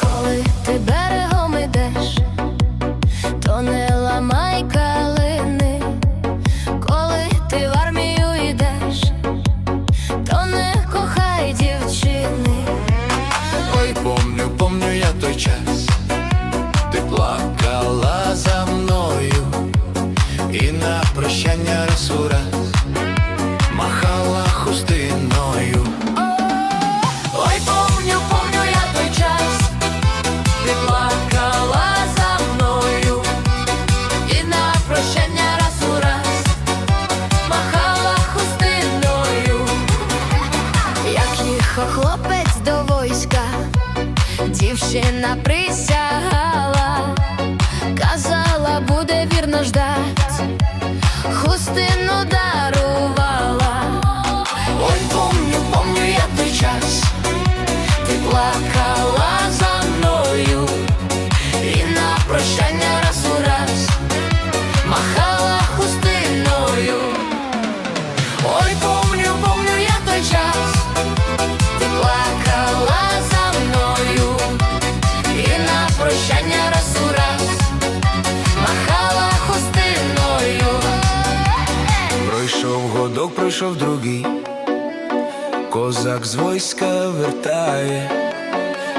Коли ти плакала за мною, і на прощання раз у раз махала хустиною. Ой, помню, помню я той час, ти плакала за мною, і на прощання раз у раз махала хустиною. Як їхав хлопець до війська, дівчина присягала, Пройшов пройшов другий. Козак з войска вертає,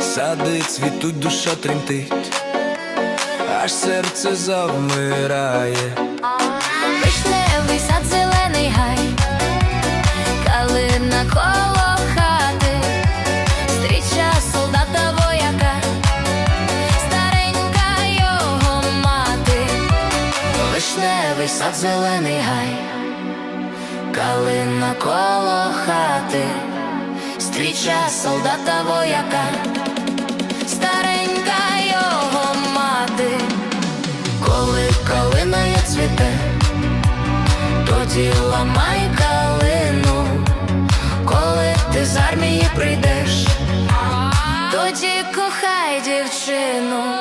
сади цвітуть, душа тремтить, аж серце завмирає. Вишневий сад, зелений гай, калина коло хати, стріча солдата вояка, старенька його мати, Вишневий сад, зелений гай, калина коло хати, стріча солдата вояка, старенька його мати, коли калина є цвіте, тоді ламай калину, коли ти з армії прийдеш. тоді кохай дівчину.